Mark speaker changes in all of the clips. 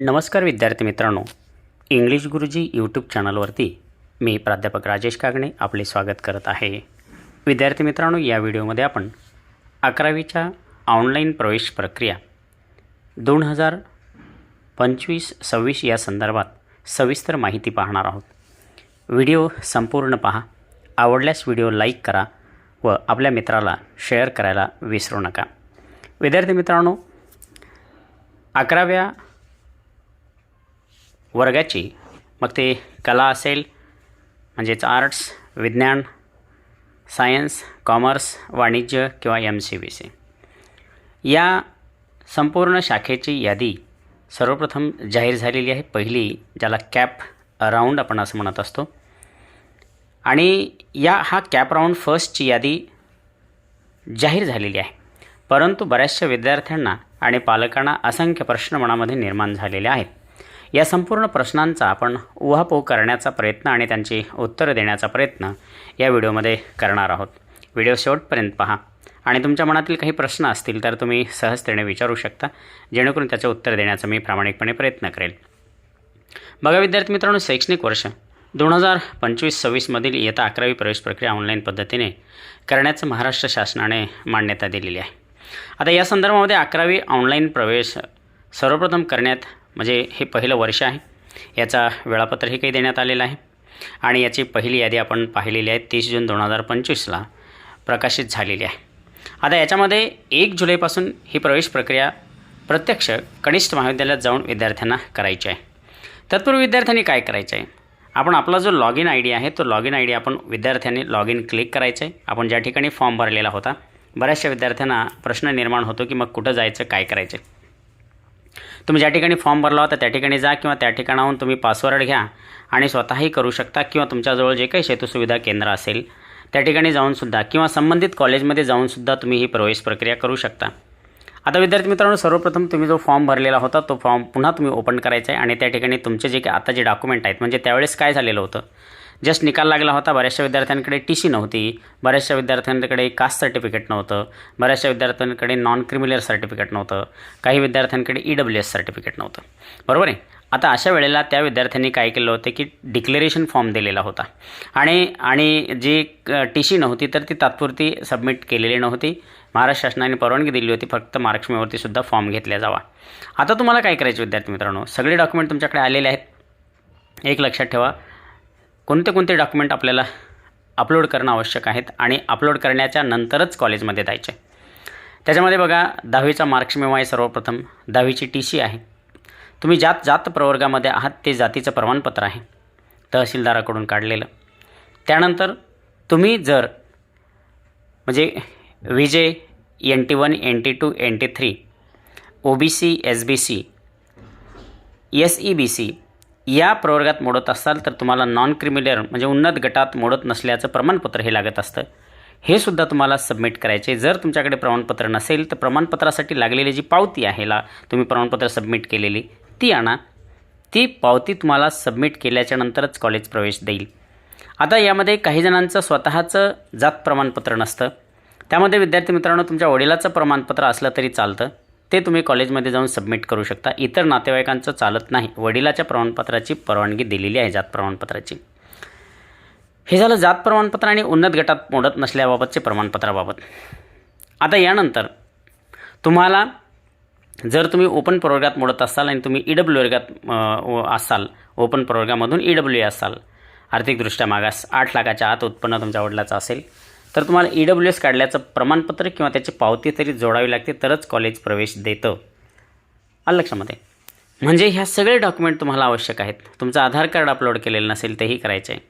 Speaker 1: नमस्कार विद्यार्थी मित्रांनो. इंग्लिश गुरुजी यूट्यूब चॅनलवरती मी प्राध्यापक राजेश कागणे आपले स्वागत करत आहे. विद्यार्थी मित्रांनो या व्हिडिओमध्ये आपण अकरावीच्या ऑनलाईन प्रवेश प्रक्रिया दोन हजार पंचवीस सव्वीस या संदर्भात सविस्तर माहिती पाहणार आहोत. व्हिडिओ संपूर्ण पहा. आवडल्यास व्हिडिओ लाईक करा व आपल्या मित्राला शेअर करायला विसरू नका. विद्यार्थी मित्रांनो अकराव्या वर्गाची. मग ते कला असेल म्हणजेच आर्ट्स विज्ञान सायन्स कॉमर्स वाणिज्य किंवा एम सी बी सी. या संपूर्ण शाखेची यादी सर्वप्रथम जाहीर झालेली आहे. पहिली ज्याला कॅप राऊंड आपण असं म्हणत असतो. आणि या हा कॅप राऊंड फर्स्टची यादी जाहीर झालेली आहे. परंतु बऱ्याचशा विद्यार्थ्यांना आणि पालकांना असंख्य प्रश्न मनामध्ये निर्माण झालेले आहेत. या संपूर्ण प्रश्नांचा आपण उहापोह करण्याचा प्रयत्न आणि त्यांची उत्तरं देण्याचा प्रयत्न या व्हिडिओमध्ये करणार आहोत. व्हिडिओ शेवटपर्यंत पहा. आणि तुमच्या मनातील काही प्रश्न असतील तर तुम्ही सहजतेने विचारू शकता जेणेकरून त्याचे उत्तर देण्याचा मी प्रामाणिकपणे प्रयत्न करेल. बघा विद्यार्थी मित्रांनो शैक्षणिक वर्ष दोन हजार पंचवीस सव्वीसमधील इयत्ता अकरावी प्रवेश प्रक्रिया ऑनलाईन पद्धतीने करण्याचं महाराष्ट्र शासनाने मान्यता दिलेली आहे. आता या संदर्भामध्ये अकरावी ऑनलाईन प्रवेश सर्वप्रथम करण्यात म्हणजे हे पहिलं वर्ष आहे. याचा वेळापत्रही काही देण्यात आलेलं आहे. आणि याची पहिली यादी आपण पाहिलेली आहे तीस जून दोन हजार पंचवीसला प्रकाशित झालेली आहे. आता याच्यामध्ये एक जुलैपासून ही प्रवेश प्रक्रिया प्रत्यक्ष कनिष्ठ महाविद्यालयात जाऊन विद्यार्थ्यांना करायची आहे. तत्पूर्वी विद्यार्थ्यांनी काय करायचं आहे? आपण आपला जो लॉग इन आय डी आहे तो लॉग इन आय डी आपण विद्यार्थ्यांनी लॉग इन क्लिक करायचं आहे. आपण ज्या ठिकाणी फॉर्म भरलेला होता बऱ्याचशा विद्यार्थ्यांना प्रश्न निर्माण होतो की मग कुठं जायचं काय करायचं? तुम्ही ज्या ठिकाणी फॉर्म भरला होता त्या ठिकाणी जा किंवा त्या ठिकाणाहून तुम्ही पासवर्ड घ्या आणि स्वतःही करू शकता किंवा तुमच्याजवळ जे काही सेतुसुविधा केंद्र असेल त्या ठिकाणी जाऊनसुद्धा किंवा संबंधित कॉलेजमध्ये जाऊनसुद्धा तुम्ही ही प्रवेश प्रक्रिया करू शकता. आता विद्यार्थी मित्रांनो सर्वप्रथम तुम्ही जो फॉर्म भरलेला होता तो फॉर्म पुन्हा तुम्ही ओपन करायचा आहे आणि त्या ठिकाणी तुमचे जे काही आता जे डॉक्युमेंट आहेत म्हणजे त्यावेळेस काय झालेलं होतं जस्ट निकाल लागला होता बऱ्याचशा विद्यार्थ्यांकडे टी सी नव्हती बऱ्याचशा विद्यार्थ्यांकडे कास्ट सर्टिफिकेट नव्हतं बऱ्याचशा विद्यार्थ्यांकडे नॉन क्रिमिनल सर्टिफिकेट नव्हतं काही विद्यार्थ्यांकडे ई डब्ल्यू एस सर्टिफिकेट नव्हतं. बरोबर आहे? आता अशा वेळेला त्या विद्यार्थ्यांनी काय केलं होतं की डिक्लेरेशन फॉर्म दिलेला होता. आणि आणि जी टी सी नव्हती तर ती तात्पुरती सबमिट केलेली नव्हती. महाराष्ट्र शासनाने परवानगी दिली होती फक्त महालक्ष्मीवरती सुद्धा फॉर्म घेतला जावा. आता तुम्हाला काय करायचे विद्यार्थी मित्रांनो? सगळे डॉक्युमेंट तुमच्याकडे आलेले आहेत. एक लक्षात ठेवा. कोणते कोणते डॉक्युमेंट आपल्याला अपलोड करणं आवश्यक आहेत आणि अपलोड करण्याच्या नंतरच कॉलेजमध्ये जायचे. त्याच्यामध्ये बघा दहावीचा मार्क्स आहे सर्वप्रथम. दहावीची टी सी आहे. तुम्ही ज्यात जात प्रवर्गामध्ये आहात ते जातीचं प्रमाणपत्र आहे. तहसीलदाराकडून काढलेलं. त्यानंतर तुम्ही जर म्हणजे VJ N T one N T two N T three O B C S B C S E B C या प्रवर्गात मोडत असाल तर तुम्हाला नॉन क्रिमिलर म्हणजे उन्नत गटात मोडत नसल्याचं प्रमाणपत्र हे लागत असतं. हे सुद्धा तुम्हाला सबमिट करायचे. जर तुमच्याकडे प्रमाणपत्र नसेल तर प्रमाणपत्रासाठी लागलेली जी पावती आहे ला तुम्ही प्रमाणपत्र सबमिट केलेली ती आणा. ती पावती तुम्हाला सबमिट केल्याच्या नंतरच कॉलेज प्रवेश देईल. आता यामध्ये काही जणांचं स्वतःचं जात प्रमाणपत्र नसतं. त्यामध्ये विद्यार्थी मित्रांनो तुमच्या वडिलाचं प्रमाणपत्र असलं तरी चालतं. ते तुम्ही कॉलेजमध्ये जाऊन सबमिट करू शकता. इतर नातेवाईकांचं चालत नाही. वडिलाच्या प्रमाणपत्राची परवानगी दिलेली आहे जात प्रमाणपत्राची. हे झालं जात प्रमाणपत्र आणि उन्नत गटात मोडत नसल्याबाबतचे प्रमाणपत्राबाबत. आता यानंतर तुम्हाला जर तुम्ही ओपन प्रवर्गात मोडत असाल आणि तुम्ही ई डब्ल्यू वर्गात असाल ओपन प्रवर्गामधून ई डब्ल्यू असाल आर्थिकदृष्ट्या मागास आठ लाखाच्या आत उत्पन्न तुमच्या वडिलाचं असेल तर तुम्हाला ई डब्ल्यू एस काढल्याचं प्रमाणपत्र किंवा त्याची पावती तरी जोडावी लागते तरच कॉलेज प्रवेश देतं. आलं लक्षामध्ये म्हणजे ह्या सगळे डॉक्युमेंट तुम्हाला आवश्यक आहेत. तुमचं आधार कार्ड अपलोड केलेलं नसेल तेही करायचं आहे.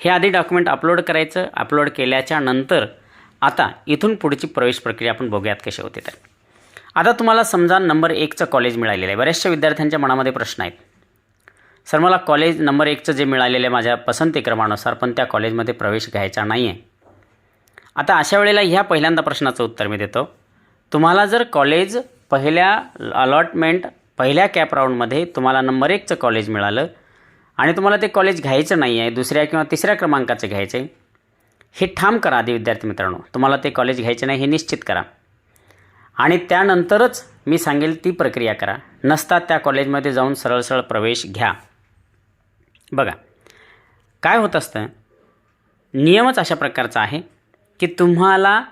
Speaker 1: हे आधी डॉक्युमेंट अपलोड करायचं अपलोड केल्याच्यानंतर आता इथून पुढची प्रवेश प्रक्रिया आपण बघूयात कशी होते तर. आता तुम्हाला समजा नंबर एकचं कॉलेज मिळालेलं आहे. बऱ्याचशा विद्यार्थ्यांच्या मनामध्ये प्रश्न आहेत. सर मला कॉलेज नंबर एकचं जे मिळालेलं आहे माझ्या पसंतीक्रमानुसार पण त्या कॉलेजमध्ये प्रवेश घ्यायचा नाही आहे आता अशा वेळेला ह्या पहिल्यांदा प्रश्नाचं उत्तर मी देतो. तुम्हाला जर कॉलेज पहिल्या अलॉटमेंट पहिल्या कॅप राऊंडमध्ये तुम्हाला नंबर एकचं कॉलेज मिळालं आणि तुम्हाला ते कॉलेज घ्यायचं नाही आहे दुसऱ्या किंवा तिसऱ्या क्रमांकाचं घ्यायचं आहे हे ठाम करा आधी विद्यार्थी मित्रांनो. तुम्हाला ते कॉलेज घ्यायचे नाही हे निश्चित करा. आणि त्यानंतरच मी सांगेल ती प्रक्रिया करा. नसता त्या कॉलेजमध्ये जाऊन सरळ सरळ प्रवेश घ्या. बघा. काय होत असतं? नियमच अशा प्रकारचा आहे. की तुम्हाला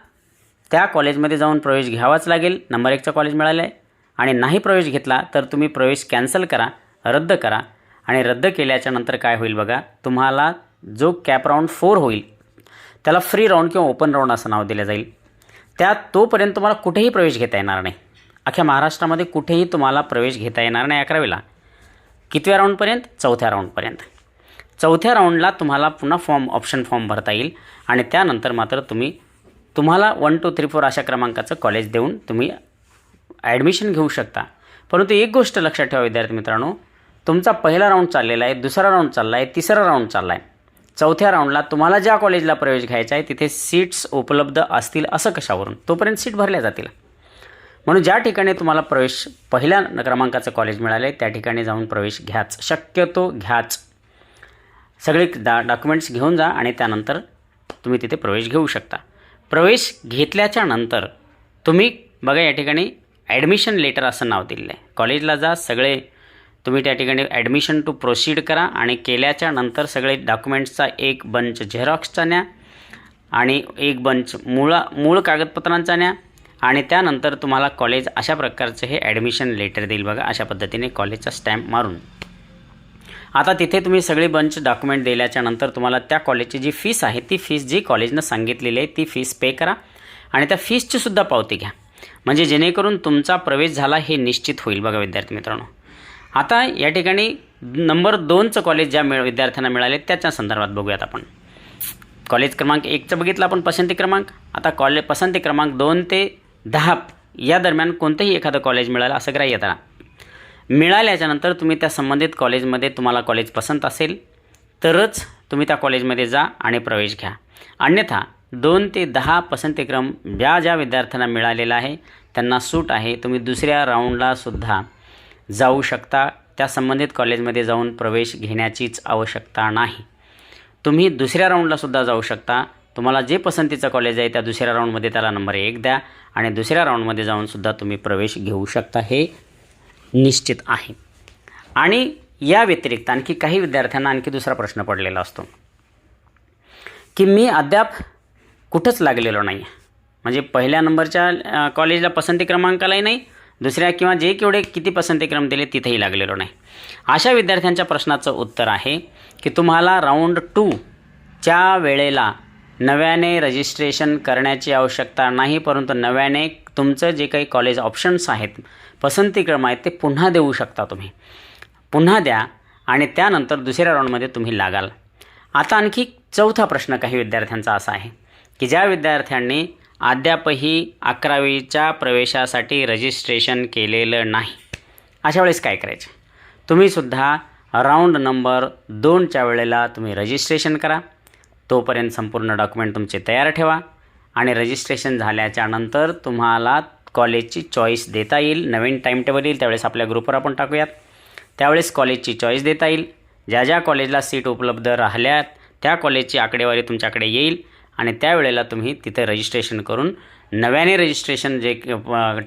Speaker 1: त्या कॉलेजमध्ये जाऊन प्रवेश घ्यावाच लागेल. नंबर एकचं कॉलेज मिळालं आहे आणि नाही प्रवेश घेतला तर तुम्ही प्रवेश कॅन्सल करा रद्द करा. आणि रद्द केल्याच्यानंतर काय होईल बघा तुम्हाला जो कॅप राऊंड फोर होईल त्याला फ्री राऊंड किंवा ओपन राऊंड असं नाव दिलं जाईल. त्यात तोपर्यंत तुम्हाला कुठेही प्रवेश घेता येणार नाही. अख्ख्या महाराष्ट्रामध्ये कुठेही तुम्हाला प्रवेश घेता येणार नाही अकरावीला. कितव्या राऊंडपर्यंत चौथ्या राऊंडपर्यंत चौथ्या राऊंडला तुम्हाला पुन्हा फॉर्म ऑप्शन फॉर्म भरता येईल. आणि त्यानंतर मात्र तुम्ही तुम्हाला वन टू थ्री फोर अशा क्रमांकाचं कॉलेज देऊन तुम्ही ॲडमिशन घेऊ शकता. परंतु एक गोष्ट लक्षात ठेवा विद्यार्थी मित्रांनो तुमचा पहिला राऊंड चाललेला आहे दुसरा राऊंड चालला आहे तिसरा राऊंड चालला आहे चौथ्या राऊंडला तुम्हाला ज्या कॉलेजला प्रवेश घ्यायचा आहे तिथे सीट्स उपलब्ध असतील असं कशावरून? तोपर्यंत सीट भरल्या जातील. म्हणून ज्या ठिकाणी तुम्हाला प्रवेश पहिल्या क्रमांकाचं कॉलेज मिळालं आहे त्या ठिकाणी जाऊन प्रवेश घ्याच. शक्यतो घ्याच. सगळे डा डॉक्युमेंट्स घेऊन जा आणि त्यानंतर तुम्ही तिथे प्रवेश घेऊ शकता. प्रवेश घेतल्याच्या नंतर तुम्ही बघा या ठिकाणी ॲडमिशन लेटर असं नाव दिलेलं आहे. कॉलेजला जा सगळे तुम्ही त्या ठिकाणी ॲडमिशन टू प्रोसीड करा आणि केल्याच्यानंतर सगळे डॉक्युमेंट्सचा एक बंच झेरॉक्सचा न्या आणि एक बंच मुळा मूळ कागदपत्रांचा न्या आणि त्यानंतर तुम्हाला कॉलेज अशा प्रकारचं हे ॲडमिशन लेटर देईल बघा अशा पद्धतीने कॉलेजचा स्टॅम्प मारून. आता तिथे तुम्ही सगळे बंच डॉक्युमेंट दिल्याच्या नंतर तुम्हाला त्या कॉलेजची जी फीस आहे ती फीस जी कॉलेजनं सांगितलेली आहे ती फीस पे करा. आणि त्या फीसची सुद्धा पावती घ्या. म्हणजे जेणेकरून तुमचा प्रवेश झाला हे निश्चित होईल. बघा विद्यार्थी मित्रांनो. आता या ठिकाणी नंबर दोनचं कॉलेज ज्या मिळ विद्यार्थ्यांना मिळाले त्याच्या संदर्भात बघूयात आपण. कॉलेज क्रमांक एकचं बघितलं आपण पसंती क्रमांक. आता कॉलेज पसंती क्रमांक दोन ते दहा या दरम्यान कोणतंही एखादं कॉलेज मिळालं असं ग्राह्य धरा. मिळाल्याच्यानंतर तुम्ही त्या संबंधित कॉलेजमध्ये तुम्हाला कॉलेज पसंत असेल तरच तुम्ही त्या कॉलेजमध्ये जा आणि प्रवेश घ्या. अन्यथा दोन ते दहा पसंतीक्रम ज्या ज्या विद्यार्थ्यांना मिळालेला आहे त्यांना सूट आहे तुम्ही दुसऱ्या राऊंडलासुद्धा जाऊ शकता. त्या संबंधित कॉलेजमध्ये जाऊन प्रवेश घेण्याचीच आवश्यकता नाही. तुम्ही दुसऱ्या राऊंडलासुद्धा जाऊ शकता. तुम्हाला जे पसंतीचं कॉलेज आहे त्या दुसऱ्या राऊंडमध्ये त्याला नंबर एक द्या आणि दुसऱ्या राऊंडमध्ये जाऊनसुद्धा तुम्ही प्रवेश घेऊ शकता. हे निश्चित आहे. आणि या व्यतिरिक्त आणखी काही विद्यार्थ्यांना आणखी दुसरा प्रश्न पडलेला असतो. की मी अद्याप कुठंच लागलेलो नाही म्हणजे पहिल्या नंबरच्या कॉलेजला पसंती क्रमांकालाही नाही दुसऱ्या किंवा जे केवढे किती पसंतीक्रम दिले तिथेही लागलेलो नाही. अशा विद्यार्थ्यांच्या प्रश्नाचं उत्तर आहे की तुम्हाला राऊंड टूच्या वेळेला नव्याने रजिस्ट्रेशन करण्याची आवश्यकता नाही परंतु नव्याने तुमचं जे काही कॉलेज ऑप्शन्स आहेत पसंतीक्रम आहेत ते पुन्हा देऊ शकता तुम्ही. पुन्हा द्या आणि त्यानंतर दुसऱ्या राऊंडमध्ये तुम्ही लागाल. आता आणखी चौथा प्रश्न काही विद्यार्थ्यांचा असा आहे की ज्या विद्यार्थ्यांनी अद्यापही अकरावीच्या प्रवेशासाठी रजिस्ट्रेशन केलेलं नाही अशा वेळेस काय करायचं? तुम्हीसुद्धा राऊंड नंबर दोनच्या वेळेला तुम्ही रजिस्ट्रेशन करा. तोपर्यंत संपूर्ण डॉक्युमेंट तुमचे तयार ठेवा आणि रजिस्ट्रेशन झाल्याच्यानंतर तुम्हाला कॉलेजची चॉईस देता येईल. नवीन टाईम टेबल येईल त्यावेळेस आपल्या ग्रुपवर आपण टाकूयात. त्यावेळेस कॉलेजची चॉईस देता येईल. ज्या ज्या कॉलेजला सीट उपलब्ध राहिल्यात त्या कॉलेजची आकडेवारी तुमच्याकडे येईल आणि त्यावेळेला तुम्ही तिथे रजिस्ट्रेशन करून नव्याने रजिस्ट्रेशन जे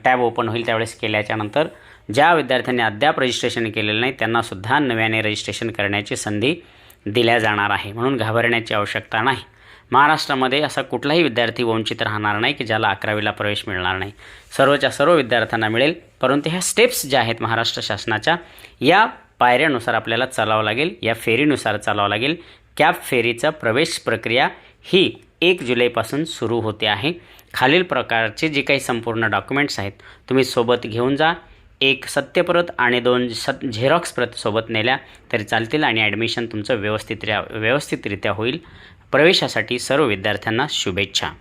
Speaker 1: टॅब ओपन होईल त्यावेळेस केल्याच्यानंतर ज्या विद्यार्थ्यांनी अद्याप रजिस्ट्रेशन केलेलं नाही त्यांनासुद्धा नव्याने रजिस्ट्रेशन करण्याची संधी दिल्या जाणार आहे म्हणून घाबरण्याची आवश्यकता नाही. महाराष्ट्रामध्ये असा कुठलाही विद्यार्थी वंचित राहणार नाही की ज्याला अकरावीला प्रवेश मिळणार नाही. सर्वच्या सर्व विद्यार्थ्यांना मिळेल परंतु ह्या स्टेप्स ज्या आहेत महाराष्ट्र शासनाच्या या पायऱ्यानुसार आपल्याला चालावं लागेल या फेरीनुसार चालावं लागेल. कॅब फेरीचा प्रवेश प्रक्रिया ही एक जुलैपासून सुरू होते आहे. खालील प्रकारचे जे काही संपूर्ण डॉक्युमेंट्स आहेत तुम्ही सोबत घेऊन जा. एक सत्यप्रत आणि दोन सत झेरॉक्स प्रत सोबत नेल्या तरी चालतील आणि ॲडमिशन तुमचं व्यवस्थित व्यवस्थितरित्या होईल. प्रवेशासाठी सर्व विद्यार्थ्यांना शुभेच्छा.